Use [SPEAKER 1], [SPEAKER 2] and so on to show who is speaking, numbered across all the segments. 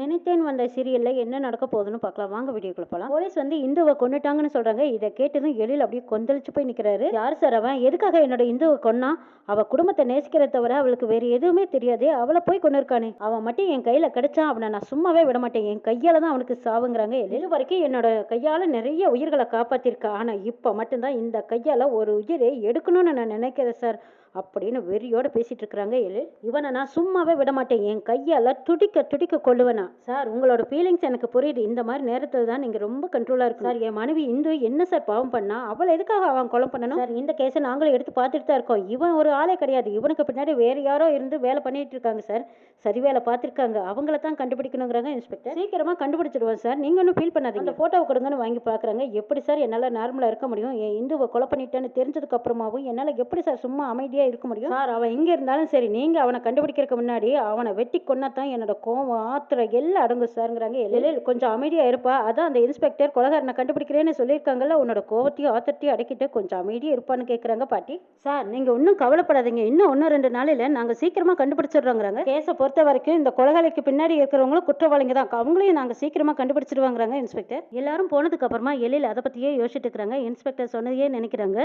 [SPEAKER 1] நினைத்தேன் வந்த சீரியலில் என்ன நடக்க போகுதுன்னு பார்க்கலாம். வாங்க வீடியோக்குள்ள போகலாம் போலீஸ் வந்து இந்துவை கொண்டுட்டாங்கன்னு சொல்றாங்க. இதை கேட்டதும் எழில் அப்படியே கொந்தளிச்சு போய் நிற்கிறாரு யார் சார் அவன்? எதுக்காக என்னோட இந்துவை கொன்னா? அவ குடும்பத்தை நேசிக்கிறத தவிர அவளுக்கு வேற எதுவுமே தெரியாது. அவளை போய் கொண்டு இருக்கானே அவன் மட்டும் என் கையில கிடைச்சான். அவனை நான் சும்மாவே விட மாட்டேன். என் கையால தான் அவனுக்கு சாவுங்கிறாங்க எழில். வரைக்கும் என்னோட கையால நிறைய உயிர்களை காப்பாத்திருக்கா. ஆனா இப்போ மட்டும்தான் இந்த கையால ஒரு உயிரை எடுக்கணும்னு நான் நினைக்கிறேன் சார். அப்படின்னு வெறியோட பேசிட்டு இருக்கிறாங்க எழில். இவனை நான் சும்மாவே விட மாட்டேன் என் கையால துடிக்க துடிக்க கொள்ளுவனா? சார் உங்களோட ஃபீலிங்ஸ் எனக்கு புரியுது. இந்த மாதிரி நேரத்தில் தான் நீங்க ரொம்ப கண்ட்ரோலா இருக்கு சார் என் மனைவி இந்து என்ன சார் பாவம் பண்ணா? அவளை எதுக்காக அவன் கொலை பண்ணணும்? சார் இந்த கேஸை நாங்களும் எடுத்து பார்த்துட்டு தான் இருக்கோம். இவன் ஒரு ஆளே கிடையாது. இவனுக்கு பின்னாடி வேற யாரோ இருந்து வேலை பண்ணிட்டு இருக்காங்க சார். சரி வேலை பார்த்துருக்காங்க. அவங்கள தான் கண்டுபிடிக்கணுங்கிறாங்க இன்ஸ்பெக்டர் சீக்கிரமா கண்டுபிடிச்சிடுவோம் சார். நீங்க ஒன்றும் ஃபீல் பண்ணாதீங்க. அந்த போட்டோவை கொடுங்கன்னு வாங்கி பார்க்குறாங்க. எப்படி சார் என்னால் நார்மலாக இருக்க முடியும்? என் இந்துவை கொலை பண்ணிட்டேன்னு தெரிஞ்சதுக்கு அப்புறமாவும் என்னால் எப்படி சார் சும்மா அமைதியாக இருக்க முடியும். சார் அவன் எங்கே இருந்தாலும் சரி நீங்கள் அவனை கண்டுபிடிக்கிறதுக்கு முன்னாடி அவனை வெட்டி கொன்னா தான் என்னோட கோவம் ஆத்திரம் எல்லாம் அடங்கும் சார்ங்கிறாங்க. எழில் கொஞ்சம் அமைதியாக இருப்பா. அதான் அந்த இன்ஸ்பெக்டர் கொலகாரனை கண்டுபிடிக்கிறேன்னு சொல்லியிருக்காங்கல்ல உன்னோட கோவத்தையும் ஆத்திரத்தையும் அடக்கிட்டு கொஞ்சம் அமைதியாக இருப்பான்னு கேட்குறாங்க பாட்டி. சார் நீங்கள் ஒன்றும் கவலைப்படாதீங்க. இன்னும் ஒன்று ரெண்டு நாளில் நாங்கள் சீக்கிரமாக கண்டுபிடிச்சிடுறோங்கிறாங்க. கேஸை பொறுத்த வரைக்கும் இந்த கொலகாலைக்கு பின்னாடி இருக்கிறவங்களும் குற்றவாளிங்க தான். அவங்களையும் நாங்கள் சீக்கிரமாக கண்டுபிடிச்சிடுவாங்கிறாங்க இன்ஸ்பெக்டர். எல்லாரும் போனதுக்கு அப்புறமா எழில் அதை பற்றியே யோசிச்சுட்டு இருக்கிறாங்க. இன்ஸ்பெக்டர் சொன்னதையே நினைக்கிறாங்க.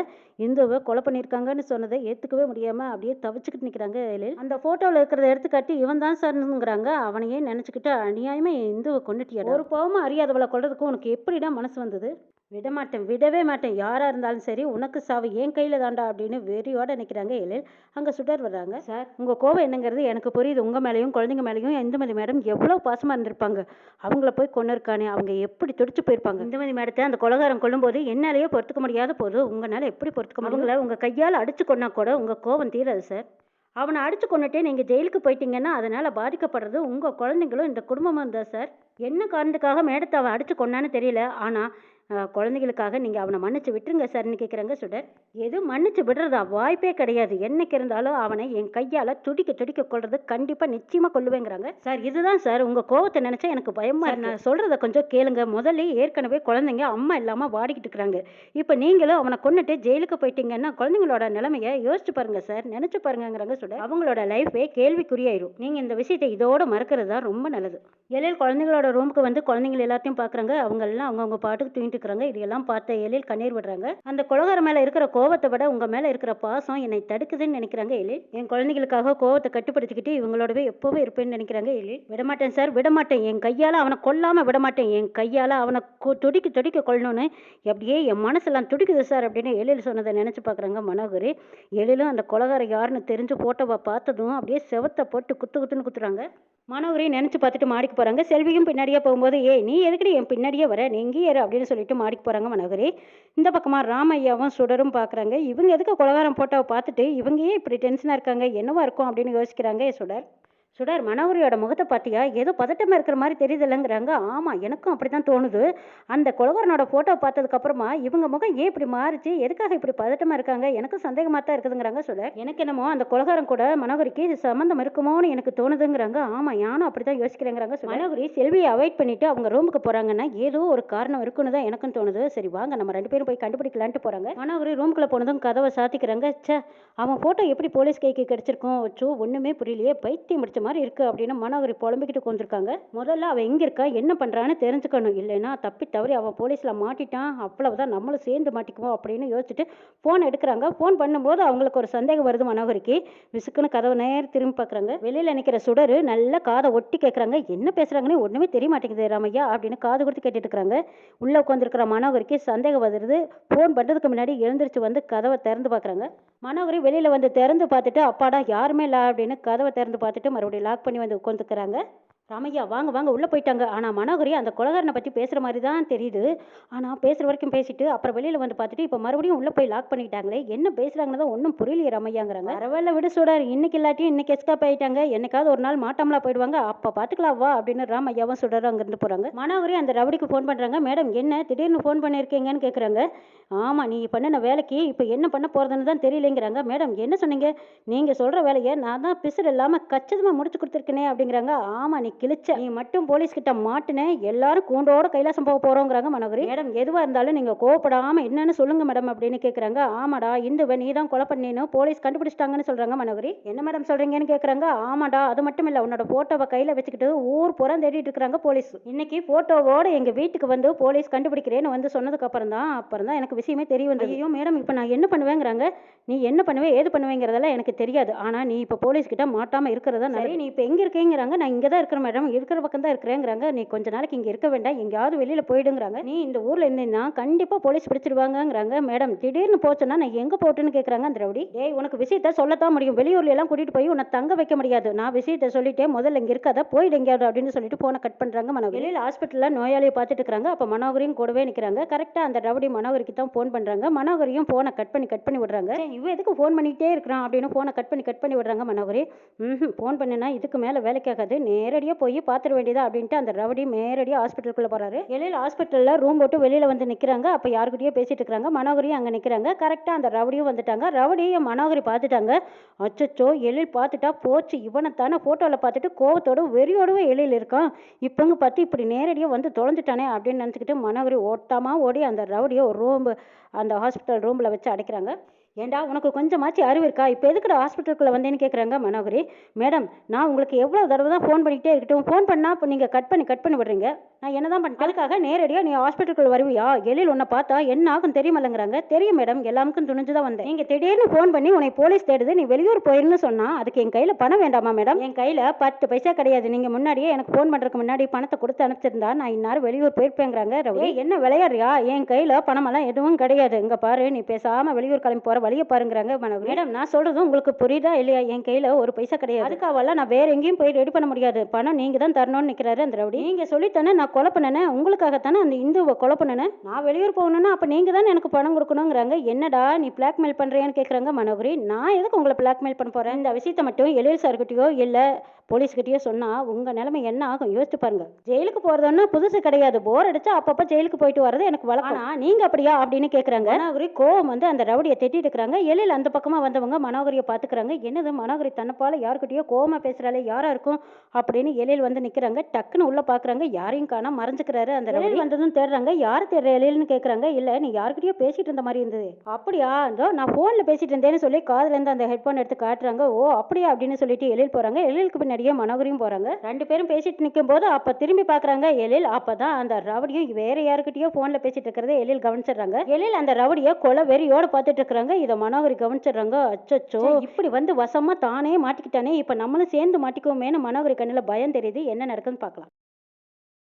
[SPEAKER 1] இந்துவை கொலை பண்ணியிருக்காங்கன்னு சொன்னதை ஏற்றுக்கவே முடியாமல் அப்படியே தவிச்சுக்கிட்டு நிற்கிறாங்க எழில். அந்த ஃபோட்டோவில் இருக்கிறத எடுத்து காட்டி இவன் தான் சார்ங்கிறாங்க அவனையே நினச்சிக்கிட்டு அநியாயமாக இந்துவை கொண்டுட்டியா ஒரு பாவமாக அறியாதவளை கொள்றதுக்கு உனக்கு எப்படிடா மனசு வந்தது? விட மாட்டேன் விடவே மாட்டேன். யாராக இருந்தாலும் சரி உனக்கு சாவு என் கையில் தாண்டா அப்படின்னு வெறியோட நிற்கிறாங்க எழில். அங்கே சுடர் வர்றாங்க. சார். உங்கள் கோவம் என்னங்கிறது எனக்கு புரியுது. உங்கள் மேலேயும் குழந்தைங்க மேலேயும் இந்துமதி மேடம் எவ்வளோ பாசமாக இருந்திருப்பாங்க. அவங்கள போய் கொண்டு இருக்கானே அவங்க எப்படி துடிச்சு போயிருப்பாங்க. இந்துமதி மேடத்தை அந்த கொலகாரம் கொல்லும்போது என்னாலேயே பொறுத்துக்க முடியாத போது உங்களால் எப்படி பொறுத்துக்க முடியும்? அவங்கள உங்கள் கையால் அடிச்சு கொன்னா கூட உங்கள் கோவம் தீராது சார். அவனை அடிச்சு கொண்டுட்டே நீங்கள் ஜெயிலுக்கு போயிட்டீங்கன்னா அதனால் பாதிக்கப்படுறது உங்கள் குழந்தைங்களும் இந்த குடும்பமும் தான் சார். என்ன காரணத்துக்காக மேடத்தை அவன் அடிச்சு கொன்னான்னு தெரியல. ஆனால் குழந்தைகளுக்காக நீங்கள் அவனை மன்னிச்சு விட்டுருங்க சார்னு கேட்குறாங்க சுடர். எது மன்னிச்சு விடுறதா? வாய்ப்பே கிடையாது. என்னைக்கு இருந்தாலும் அவனை என் கையால் துடிக்க துடிக்க கொள்றது கண்டிப்பாக நிச்சயமாக கொள்ளுவேங்கிறாங்க சார் இதுதான் சார் உங்கள் கோவத்தை நினச்சா எனக்கு பயமா இருக்கு. நான் சொல்கிறத கொஞ்சம் கேளுங்க. முதல்ல ஏற்கனவே குழந்தைங்க அம்மா இல்லாமல் வாடிக்கிட்டு இருக்கிறாங்க. இப்போ நீங்களும் அவனை கொண்டுட்டு ஜெயிலுக்கு போயிட்டீங்கன்னா குழந்தைங்களோட நிலைமையை யோசிச்சு பாருங்க சார் நினச்சி பாருங்கங்கிறாங்க சுடர். அவங்களோட லைஃபே கேள்விக்குறியாயிரும். நீங்கள் இந்த விஷயத்தை இதோட மறக்கிறது தான் ரொம்ப நல்லது. எழில் குழந்தைங்களோட ரூமுக்கு வந்து குழந்தைங்க எல்லாத்தையும் பார்க்குறாங்க அவங்க எல்லாம் அவங்கவுங்க பாட்டுக்கு தூங்கிட்டு இருக்கிறாங்க இதெல்லாம் பார்த்த எழில் கண்ணீர் விடுறாங்க. அந்த குலகார மேலே இருக்கிற கோவத்தை விட உங்கள் மேலே இருக்கிற பாசம் என்னை தடுக்குதுன்னு நினைக்கிறாங்க எழில். என் குழந்தைகளுக்காக கோவத்தை கட்டுப்படுத்திக்கிட்டு இவங்களோடவே எப்போவே இருப்பேன்னு நினைக்கிறாங்க எழில். விடமாட்டேன் சார் விடமாட்டேன். என் கையால் அவனை கொல்லாமல் விடமாட்டேன். என் கையால் அவனை துடிக்க துடிக்க கொள்ளணும்னு அப்படியே என் மனசெல்லாம் துடிக்குது சார் அப்படின்னு எழில் சொன்னதை நினச்சி பாக்குறாங்க மனோகரி. எழிலும் அந்த கொலகாரம் யாருன்னு தெரிஞ்சு ஃபோட்டோவை பார்த்ததும் அப்படியே செவத்தை போட்டு குத்து குத்துன்னு குத்துறாங்க. மாணவரையும் நினச்சி பார்த்துட்டு மாடிக்கு போகிறாங்க செல்வியும் பின்னாடியே போகும்போது ஏய் நீ எதுக்கடி என் பின்னாடியே வர? நீ இங்கேயே இரு அப்படின்னு சொல்லிட்டு மாடிக்கு போகிறாங்க மனோகரி. இந்த பக்கமாக ராமையாவும் சுடரும் பார்க்குறாங்க இவங்க எதுக்கு குலகாரம் ஃபோட்டோவை பார்த்துட்டு இவங்க ஏன் இப்படி டென்ஷனாக இருக்காங்க? என்னவா இருக்கும் அப்படின்னு யோசிக்கிறாங்க சுடர். சுடர் மனோகரியோட முகத்தை பார்த்தியா ஏதோ பதட்டமாக இருக்கிற மாதிரி தெரியுதுல்லங்கிறாங்க. ஆமாம் எனக்கும் அப்படி தான் தோணுது. அந்த குலவரனோட ஃபோட்டோ பார்த்ததுக்கப்புறமா இவங்க முகம் ஏன் இப்படி மாறுச்சு? எதுக்காக இப்படி பதட்டமாக இருக்காங்க? எனக்கும் சந்தேகமாக தான் இருக்குதுங்கிறாங்க சுடர். எனக்கு என்னமோ அந்த குலகாரம் கூட மனோகரிக்கு சம்மந்தம் இருக்குமோன்னு எனக்கு தோணுதுங்கிறாங்க. ஆமாம் யானும் அப்படி தான் யோசிக்கிறேங்கிறாங்க மனோகரி செல்வியை அவாய்ட் பண்ணிட்டு அவங்க ரூமுக்கு போகிறாங்கன்னா ஏதோ ஒரு காரணம் இருக்குன்னு தான் எனக்கும் தோணுது. சரி வாங்க நம்ம ரெண்டு பேரும் போய் கண்டுபிடிக்கலான்ட்டு போகிறாங்க மனோகரி ரூமுக்குள்ளே போனதும் கதவை சாத்திக்கிறாங்க. சே அவன் ஃபோட்டோ எப்படி போலீஸ் கைக்கு கிடச்சிருக்கும்? வச்சோ ஒன்றுமே புரியலையே. பைத்தியம் முடிச்ச மாதிரி இருக்குது அப்படின்னு மனோகரி புலம்பிக்கிட்டு கொண்டிருக்காங்க முதல்ல அவள் எங்கே இருக்கா? என்ன பண்ணுறான்னு தெரிஞ்சுக்கணும். இல்லைன்னா தப்பி தவறி அவன் போலீஸில் மாட்டிட்டான். அவ்வளவுதான். நம்மளும் சேர்ந்து மாட்டிக்குவோம் அப்படின்னு யோசிச்சுட்டு ஃபோன் எடுக்கிறாங்க. ஃபோன் பண்ணும்போது அவங்களுக்கு ஒரு சந்தேகம் வருது மனோகரிக்கு. விசுக்குன்னு கதவை நேரம் திரும்பி பார்க்குறாங்க வெளியில் நிற்கிற சுடர் நல்லா காதை ஒட்டி கேட்குறாங்க என்ன பேசுகிறாங்கன்னு ஒன்றுமே தெரிய மாட்டேங்குது ராமையா அப்படின்னு காது கொடுத்து கேட்டுட்டு இருக்கிறாங்க உள்ளே உட்காந்துருக்கிற மனோகரிக்கு சந்தேகம் வருது. ஃபோன் பண்ணுறதுக்கு முன்னாடி எழுந்திரிச்சு வந்து கதவை திறந்து பார்க்குறாங்க மனோகரி வெளியில் வந்து திறந்து பார்த்துட்டு அப்பாடா யாருமே இல்லை அப்படின்னு கதவை திறந்து பார்த்துட்டு மறுபடியும் லாக் பண்ணி வந்து உட்காந்துக்கிறாங்க ராமையா வாங்க வாங்க உள்ளே போயிட்டாங்க. ஆனால் மனோகரி அந்த கொலகாரனை பற்றி பேசுகிற மாதிரி தான் தெரியுது. ஆனால் பேசுகிற வரைக்கும் பேசிட்டு அப்புறம் வெளியில் வந்து பார்த்துட்டு இப்போ மறுபடியும் உள்ளே போய் லாக் பண்ணிக்கிட்டாங்களே என்ன பேசுகிறாங்கன்னு தான் ஒன்றும் புரியலையே ராமையாங்கிறாங்க. பரவாயில்ல விட சொல்கிறார் இன்னைக்கு இல்லாட்டி இன்னைக்கு எஸ்கேப் ஆகிட்டாங்க என்னைக்காவது ஒரு நாள் மாட்டாமலா போயிடுவாங்க. அப்போ பார்த்துக்கலாம் வா அப்படின்னு ராமையாவும் சுடரும் அங்கேருந்து போகிறாங்க மனோகரி அந்த ரவுடிக்கு ஃபோன் பண்ணுறாங்க மேடம் என்ன? திடீர்னு ஃபோன் பண்ணியிருக்கீங்கன்னு கேட்குறாங்க ஆமாம் நீ பண்ணின வேலைக்கு இப்போ என்ன பண்ண போகிறதுன்னு தான் தெரியலைங்கிறாங்க. மேடம் என்ன சொன்னீங்க? நீங்கள் சொல்கிற வேலையை நான் தான் பிசுறு இல்லாமல் கச்சிதமாக முடிச்சு கொடுத்துருக்கேனே அப்படிங்கிறாங்க. ஆமாம் நீ கிழிச்ச. நீ மட்டும் போலீஸ் கிட்ட மாட்டுன எல்லாரும் கூண்டோட கைலாசம் போக போறோங்கிறாங்க மனோகரி. மேடம் எதுவா இருந்தாலும் நீங்க கோவப்படாம என்னன்னு சொல்லுங்க மேடம் அப்படின்னு கேக்குறாங்க. ஆமாடா இந்துவை நீ தான் கொலை பண்ணினு போலீஸ் கண்டுபிடிச்சிட்டாங்கன்னு சொல்றாங்க மனோகரி. என்ன மேடம் சொல்றீங்கன்னு கேக்குறாங்க? ஆமாடா அது மட்டும் இல்ல உன்னோட போட்டோவை கையில வச்சுக்கிட்டு ஊர் புறம் தேடிட்டு இருக்காங்க போலீஸ் இன்னைக்கு போட்டோவோட எங்க வீட்டுக்கு வந்து போலீஸ் கண்டுபிடிக்கிறேன்னு வந்து சொன்னதுக்கு அப்புறம் தான் அப்புறம் தான் எனக்கு விஷயமே தெரிய வந்தது. ஐயோ மேடம் இப்போ நான் என்ன பண்ணுவேங்கிறாங்க? நீ என்ன பண்ணுவே ஏது பண்ணுவேங்கிறதெல்லாம் எனக்கு தெரியாது. ஆனா நீ இப்போ போலீஸ் கிட்ட மாட்டாம இருக்கிறதா சரி. நீ இப்போ எங்க இருக்கேங்கிறாங்க? நான் இங்க தான் இருக்கிறேன் மேடம் இருக்கிற பக்கம் தான் இருக்கிறேங்கிறாங்க. நீ கொஞ்ச நாளைக்கு இங்கே இருக்க வேண்டாம். எங்கேயாவது வெளியில் போயிடுங்கிறாங்க. நீ இந்த ஊரில் இருந்தீங்கன்னா கண்டிப்பாக போலீஸ் பிடிச்சிருவாங்கங்கிறாங்க மேடம். திடீர்னு போச்சுன்னா நான் எங்கே போட்டுன்னு கேட்குறாங்க அந்த ரவுடி டேய் உனக்கு விஷயத்த சொல்லத்தான் முடியும். வெளியூர்ல எல்லாம் கூட்டிட்டு போய் உன்னை தங்க வைக்க முடியாது. நான் விஷயத்த சொல்லிட்டேன் முதல்ல இங்கே இருக்காத போயிடு எங்கேயாவது அப்படின்னு சொல்லிட்டு போனை கட் பண்ணுறாங்க மனோகர். வெளியில் ஹாஸ்பிட்டலில் நோயாளியை பார்த்துட்டு இருக்கிறாங்க. அப்போ மனோகரியும் கூடவே நிற்கிறாங்க கரெக்டாக அந்த ரவுடி மனோகரிக்கு தான் ஃபோன் பண்ணுறாங்க மனோகரியும் போனை கட் பண்ணி கட் பண்ணி விடுறாங்க. இவன் எதுக்கு ஃபோன் பண்ணிகிட்டே இருக்கிறான்? அப்படின்னு போனை கட் பண்ணி கட் பண்ணி விடுறாங்க மனோகரி. ம் ஃபோன் பண்ணினா இதுக்கு மேலே வேலைக்காகாது நேரடியா போய் பார்த்துட வேண்டியதா அப்படின்ட்டு அந்த ரவுடி நேரடியாக ஹாஸ்பிட்டலுக்குள்ளே போகிறாரு வெளியில ஹாஸ்பிட்டலில் ரூம் போட்டு வெளியில் வந்து நிற்கிறாங்க அப்போ யாருக்கிட்டேயோ பேசிட்டு இருக்காங்க. மனோகரியும் அங்கே நிற்கிறாங்க கரெக்டாக அந்த ரவுடியும் வந்துட்டாங்க. ரவுடியும் மனோகரி பார்த்துட்டாங்க அச்சச்சோ எழில் பார்த்துட்டா போச்சு. இவனை தானே ஃபோட்டோவில் பார்த்துட்டு கோவத்தோடும் வெறியோடவும் எழில் இருக்கான். இப்போங்க பார்த்து இப்படி நேரடியாக வந்து தொலைஞ்சிட்டானே அப்படின்னு நினச்சிக்கிட்டு மனோகரி ஓட்டாமா ஓடி அந்த ரவுடியை ஒரு ரூம் அந்த ஹாஸ்பிட்டல் ரூமில் வச்சு அடைக்கிறாங்க. ஏண்டா உனக்கு கொஞ்சமாச்சு அறிவு இருக்கா? இப்போ எதுக்குடா ஹாஸ்பிட்டலுக்குள்ள வந்தேன்னு கேட்குறாங்க மனோகரி. மேடம் நான் உங்களுக்கு எவ்வளோ தடவை தான் ஃபோன் பண்ணிக்கிட்டே இருக்கட்டும். ஃபோன் பண்ணால் இப்போ நீங்கள் கட் பண்ணி கட் பண்ணி விடுறீங்க. நான் என்ன தான் பண்ண அதுக்காக நேரடியாக நீ ஹாஸ்பிட்டலுக்குள்ள வருவியா? எழில் உன்னை பார்த்தா என்ன ஆகும் தெரியுமில்லங்கிறாங்க. தெரியும் மேடம் எல்லாமுக்கும் துணிஞ்சு தான் வந்தேன். நீங்கள் திடீர்னு ஃபோன் பண்ணி உன்னை போலீஸ் தேடுது நீ வெளியூர் போயிருன்னு சொன்னால் அதுக்கு என் கையில் பணம் வேண்டாமா மேடம்? என் கையில் பத்து பைசா கிடையாது. நீங்கள் முன்னாடியே எனக்கு ஃபோன் பண்ணுறதுக்கு முன்னாடி பணத்தை கொடுத்து அனுப்பிச்சிருந்தா நான் இந்நேரம் வெளியூர் போயிருப்பேங்கிறாங்க. ரவி என்ன விளையாடுறியா? என் கையில் பணமெல்லாம் எதுவும் கிடையாது. இங்கே பாரு நீ பேசாமல் வெளியூர் கிளம்பி போகிற வழியை பாருங்கிறாங்க மேடம் நான் சொல்றது உங்களுக்கு புரியுதா இல்லையா? என் கையில் ஒரு பைசா கிடையாது. அதுக்காவெல்லாம் நான் வேற எங்கேயும் போய் ரெடி பண்ண முடியாது. பணம் நீங்கள் தான் தரணும்னு நிற்கிறாரு அந்த ரவுடி. நீங்கள் சொல்லித்தானே நான் கொலை பண்ணினேன்? உங்களுக்காகத்தானே அந்த இந்துவை கொலை பண்ணினேன்? நான் வெளியூர் போகணுன்னா அப்போ நீங்கள் தானே எனக்கு பணம் கொடுக்கணுங்கிறாங்க என்னடா நீ பிளாக்மெயில் பண்ணுறியான்னு கேட்குறாங்க மனோகரி நான் எதுக்கு உங்களை பிளாக்மெயில் பண்ண போகிறேன் இந்த விஷயத்தை மட்டும் எழில் சார்கிட்டயோ இல்லை போலீஸ்கிட்டயோ சொன்னால் உங்கள் நிலைமை என்ன ஆகும்? யோசிச்சு பாருங்க. ஜெயிலுக்கு போகிறதுன்னு புதுசு கிடையாது. போர் அடிச்சா அப்பப்போ ஜெயிலுக்கு போயிட்டு வர்றது எனக்கு வழக்கம். ஆனால் நீங்கள் அப்படியா அப்படின்னு கேட்குறாங்க மனோகரி கோவம் வந்து அந்த ரவுடியை திட்டிட்டு இருக்கிறாங்க. எழில் அந்த பக்கமாக வந்தவங்க மனோகரியை பார்த்துக்கிறாங்க என்னது மனோகரி தன்னப்பால யாருக்கிட்டயோ கோவமாக பேசுகிறாளே யாரா இருக்கும்? அப்படின்னு எழில் வந்து நிற்கிறாங்க டக்குன்னு உள்ள பார்க்குறாங்க யாரையும் காணாம மறைஞ்சுக்கிறாரு அந்த ரவுடி. வந்ததும் தேடுறாங்க. யார் தேடுற எழில்னு கேட்குறாங்க இல்லை நீ யாருக்கிட்டயோ பேசிட்டு இருந்த மாதிரி இருந்தது. அப்படியா? இதோ நான் ஃபோனில் பேசிட்டு இருந்தேன்னு சொல்லி காதுல இருந்து அந்த ஹெட்ஃபோன் எடுத்து காட்டுறாங்க. ஓ அப்படியா? அப்படின்னு சொல்லிட்டு எழில் போகிறாங்க எழிலுக்கு பின்னாடியே மனோகரியும் போகிறாங்க ரெண்டு பேரும் பேசிட்டு நிற்கும் போது அப்போ திரும்பி பார்க்குறாங்க எழில். அப்போ தான் அந்த ரவுடியும் வேற யாருக்கிட்டயோ ஃபோனில் பேசிட்டு இருக்கிறத எழில் கவனிச்சிடுறாங்க. எழில் அந்த ரவுடியை கொலை வெறியோட பார்த்துட்டு இருக்கிறாங்க. இதை மனோகரி கவனிச்சிடுறாங்க. அச்சச்சோ. இப்படி வந்து வசமா தானே மாட்டிக்கிட்டானே. இப்போ நம்மளும் சேர்ந்து மாட்டிக்குவோமேனு மனோகரி கண்ணில் பயம் தெரியுது. என்ன நடக்குதுன்னு பார்க்கலாம்